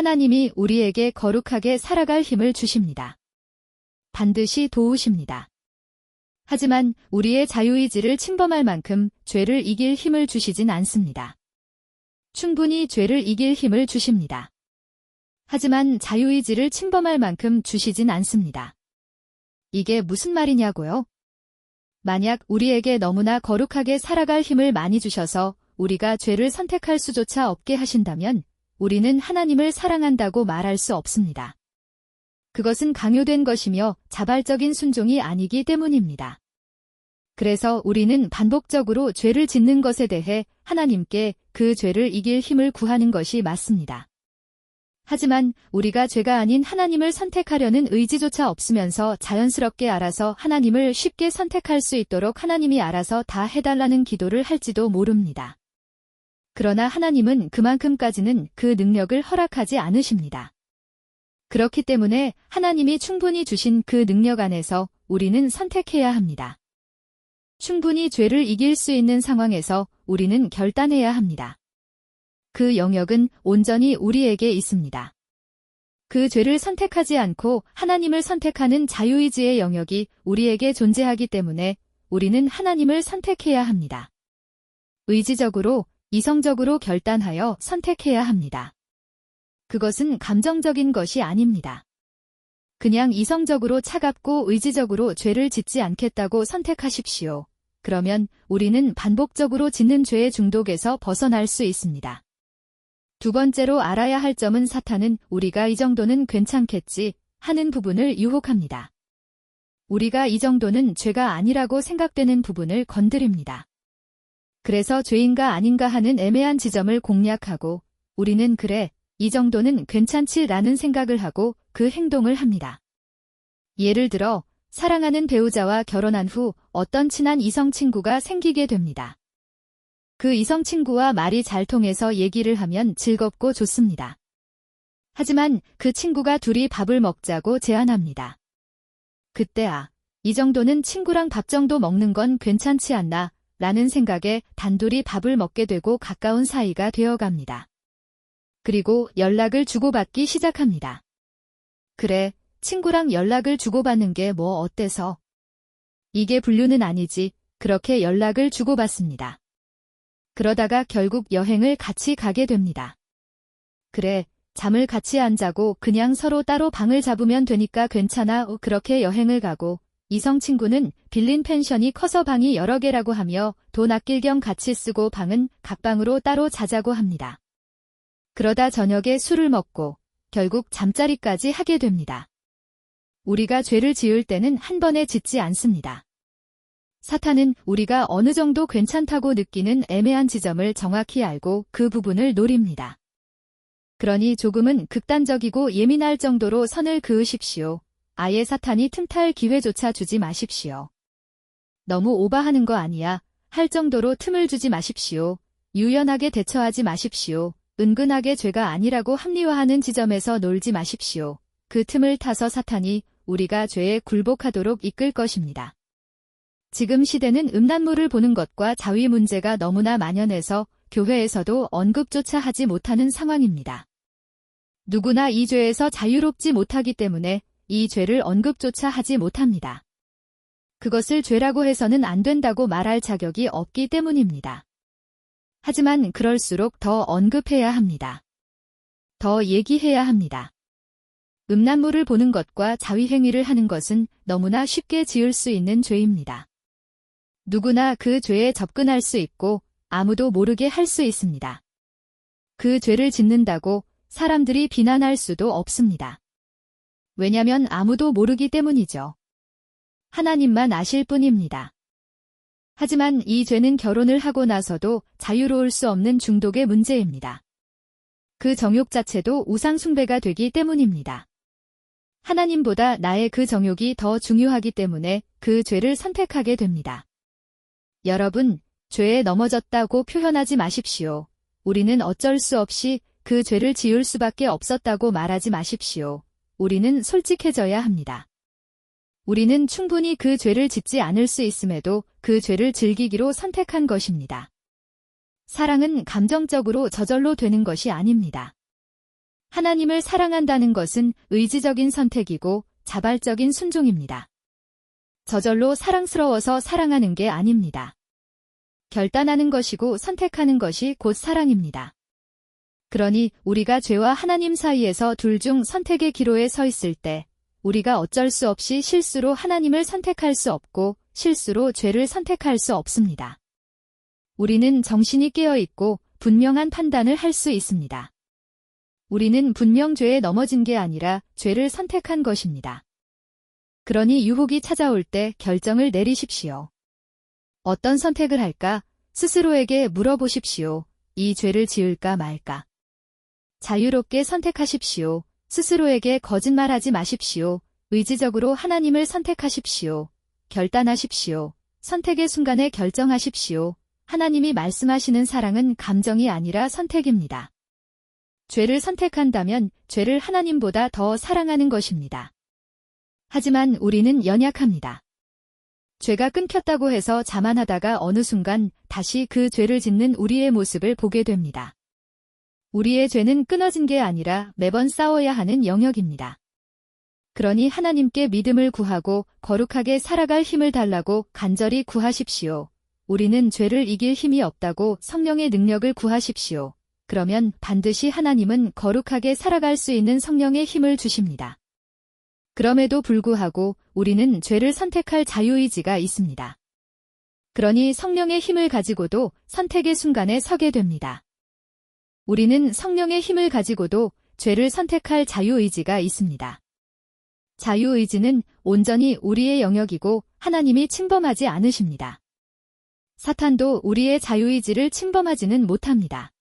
하나님이 우리에게 거룩하게 살아갈 힘을 주십니다. 반드시 도우십니다. 하지만 우리의 자유의지를 침범할 만큼 죄를 이길 힘을 주시진 않습니다. 충분히 죄를 이길 힘을 주십니다. 하지만 자유의지를 침범할 만큼 주시진 않습니다. 이게 무슨 말이냐고요? 만약 우리에게 너무나 거룩하게 살아갈 힘을 많이 주셔서 우리가 죄를 선택할 수조차 없게 하신다면 우리는 하나님을 사랑한다고 말할 수 없습니다. 그것은 강요된 것이며 자발적인 순종이 아니기 때문입니다. 그래서 우리는 반복적으로 죄를 짓는 것에 대해 하나님께 그 죄를 이길 힘을 구하는 것이 맞습니다. 하지만 우리가 죄가 아닌 하나님을 선택하려는 의지조차 없으면서 자연스럽게 알아서 하나님을 쉽게 선택할 수 있도록 하나님이 알아서 다 해달라는 기도를 할지도 모릅니다. 그러나 하나님은 그만큼까지는 그 능력을 허락하지 않으십니다. 그렇기 때문에 하나님이 충분히 주신 그 능력 안에서 우리는 선택해야 합니다. 충분히 죄를 이길 수 있는 상황에서 우리는 결단해야 합니다. 그 영역은 온전히 우리에게 있습니다. 그 죄를 선택하지 않고 하나님을 선택하는 자유의지의 영역이 우리에게 존재하기 때문에 우리는 하나님을 선택해야 합니다. 의지적으로, 이성적으로 결단하여 선택해야 합니다. 그것은 감정적인 것이 아닙니다. 그냥 이성적으로 차갑고 의지적으로 죄를 짓지 않겠다고 선택하십시오. 그러면 우리는 반복적으로 짓는 죄의 중독에서 벗어날 수 있습니다. 두 번째로 알아야 할 점은 사탄은 우리가 이 정도는 괜찮겠지 하는 부분을 유혹합니다. 우리가 이 정도는 죄가 아니라고 생각되는 부분을 건드립니다. 그래서 죄인가 아닌가 하는 애매한 지점을 공략하고 우리는 그래, 이 정도는 괜찮지 라는 생각을 하고 그 행동을 합니다. 예를 들어, 사랑하는 배우자와 결혼한 후 어떤 친한 이성 친구가 생기게 됩니다. 그 이성 친구와 말이 잘 통해서 얘기를 하면 즐겁고 좋습니다. 하지만 그 친구가 둘이 밥을 먹자고 제안합니다. 그때 아, 이 정도는 친구랑 밥 정도 먹는 건 괜찮지 않나 라는 생각에 단둘이 밥을 먹게 되고 가까운 사이가 되어갑니다. 그리고 연락을 주고받기 시작합니다. 그래, 친구랑 연락을 주고받는 게 뭐 어때서? 이게 불륜은 아니지, 그렇게 연락을 주고받습니다. 그러다가 결국 여행을 같이 가게 됩니다. 그래, 잠을 같이 안 자고 그냥 서로 따로 방을 잡으면 되니까 괜찮아. 어, 그렇게 여행을 가고 이성 친구는 빌린 펜션이 커서 방이 여러 개라고 하며 돈 아낄 겸 같이 쓰고 방은 각 방으로 따로 자자고 합니다. 그러다 저녁에 술을 먹고 결국 잠자리까지 하게 됩니다. 우리가 죄를 지을 때는 한 번에 짓지 않습니다. 사탄은 우리가 어느 정도 괜찮다고 느끼는 애매한 지점을 정확히 알고 그 부분을 노립니다. 그러니 조금은 극단적이고 예민할 정도로 선을 그으십시오. 아예 사탄이 틈탈 기회조차 주지 마십시오. 너무 오바하는 거 아니야. 할 정도로 틈을 주지 마십시오. 유연하게 대처하지 마십시오. 은근하게 죄가 아니라고 합리화하는 지점에서 놀지 마십시오. 그 틈을 타서 사탄이 우리가 죄에 굴복하도록 이끌 것입니다. 지금 시대는 음란물을 보는 것과 자위 문제가 너무나 만연해서 교회에서도 언급조차 하지 못하는 상황입니다. 누구나 이 죄에서 자유롭지 못하기 때문에 이 죄를 언급조차 하지 못합니다. 그것을 죄라고 해서는 안 된다고 말할 자격이 없기 때문입니다. 하지만 그럴수록 더 언급해야 합니다. 더 얘기해야 합니다. 음란물을 보는 것과 자위행위를 하는 것은 너무나 쉽게 지을 수 있는 죄입니다. 누구나 그 죄에 접근할 수 있고 아무도 모르게 할 수 있습니다. 그 죄를 짓는다고 사람들이 비난할 수도 없습니다. 왜냐면 아무도 모르기 때문이죠. 하나님만 아실 뿐입니다. 하지만 이 죄는 결혼을 하고 나서도 자유로울 수 없는 중독의 문제입니다. 그 정욕 자체도 우상숭배가 되기 때문입니다. 하나님보다 나의 그 정욕이 더 중요하기 때문에 그 죄를 선택하게 됩니다. 여러분, 죄에 넘어졌다고 표현하지 마십시오. 우리는 어쩔 수 없이 그 죄를 지을 수밖에 없었다고 말하지 마십시오. 우리는 솔직해져야 합니다. 우리는 충분히 그 죄를 짓지 않을 수 있음에도 그 죄를 즐기기로 선택한 것입니다. 사랑은 감정적으로 저절로 되는 것이 아닙니다. 하나님을 사랑한다는 것은 의지적인 선택이고 자발적인 순종입니다. 저절로 사랑스러워서 사랑하는 게 아닙니다. 결단하는 것이고 선택하는 것이 곧 사랑입니다. 그러니 우리가 죄와 하나님 사이에서 둘 중 선택의 기로에 서 있을 때 우리가 어쩔 수 없이 실수로 하나님을 선택할 수 없고 실수로 죄를 선택할 수 없습니다. 우리는 정신이 깨어 있고 분명한 판단을 할 수 있습니다. 우리는 분명 죄에 넘어진 게 아니라 죄를 선택한 것입니다. 그러니 유혹이 찾아올 때 결정을 내리십시오. 어떤 선택을 할까? 스스로에게 물어보십시오. 이 죄를 지을까 말까? 자유롭게 선택하십시오. 스스로에게 거짓말하지 마십시오. 의지적으로 하나님을 선택하십시오. 결단하십시오. 선택의 순간에 결정하십시오. 하나님이 말씀하시는 사랑은 감정이 아니라 선택입니다. 죄를 선택한다면 죄를 하나님보다 더 사랑하는 것입니다. 하지만 우리는 연약합니다. 죄가 끊겼다고 해서 자만하다가 어느 순간 다시 그 죄를 짓는 우리의 모습을 보게 됩니다. 우리의 죄는 끊어진 게 아니라 매번 싸워야 하는 영역입니다. 그러니 하나님께 믿음을 구하고 거룩하게 살아갈 힘을 달라고 간절히 구하십시오. 우리는 죄를 이길 힘이 없다고 성령의 능력을 구하십시오. 그러면 반드시 하나님은 거룩하게 살아갈 수 있는 성령의 힘을 주십니다. 그럼에도 불구하고 우리는 죄를 선택할 자유의지가 있습니다. 그러니 성령의 힘을 가지고도 선택의 순간에 서게 됩니다. 우리는 성령의 힘을 가지고도 죄를 선택할 자유의지가 있습니다. 자유의지는 온전히 우리의 영역이고 하나님이 침범하지 않으십니다. 사탄도 우리의 자유의지를 침범하지는 못합니다.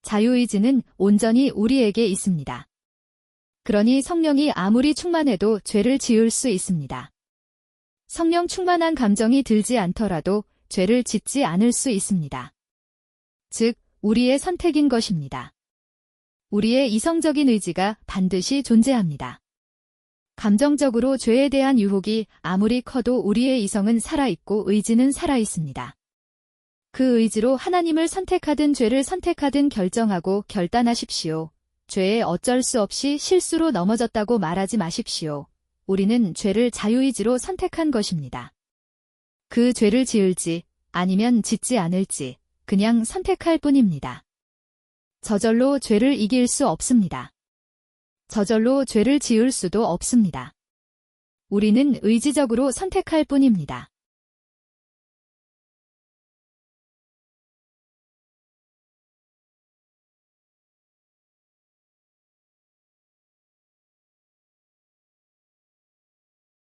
자유의지는 온전히 우리에게 있습니다. 그러니 성령이 아무리 충만해도 죄를 지을 수 있습니다. 성령 충만한 감정이 들지 않더라도 죄를 짓지 않을 수 있습니다. 즉, 우리의 선택인 것입니다. 우리의 이성적인 의지가 반드시 존재합니다. 감정적으로 죄에 대한 유혹이 아무리 커도 우리의 이성은 살아있고 의지는 살아있습니다. 그 의지로 하나님을 선택하든 죄를 선택하든 결정하고 결단하십시오. 죄에 어쩔 수 없이 실수로 넘어졌다고 말하지 마십시오. 우리는 죄를 자유의지로 선택한 것입니다. 그 죄를 지을지 아니면 짓지 않을지 그냥 선택할 뿐입니다. 저절로 죄를 이길 수 없습니다. 저절로 죄를 지을 수도 없습니다. 우리는 의지적으로 선택할 뿐입니다.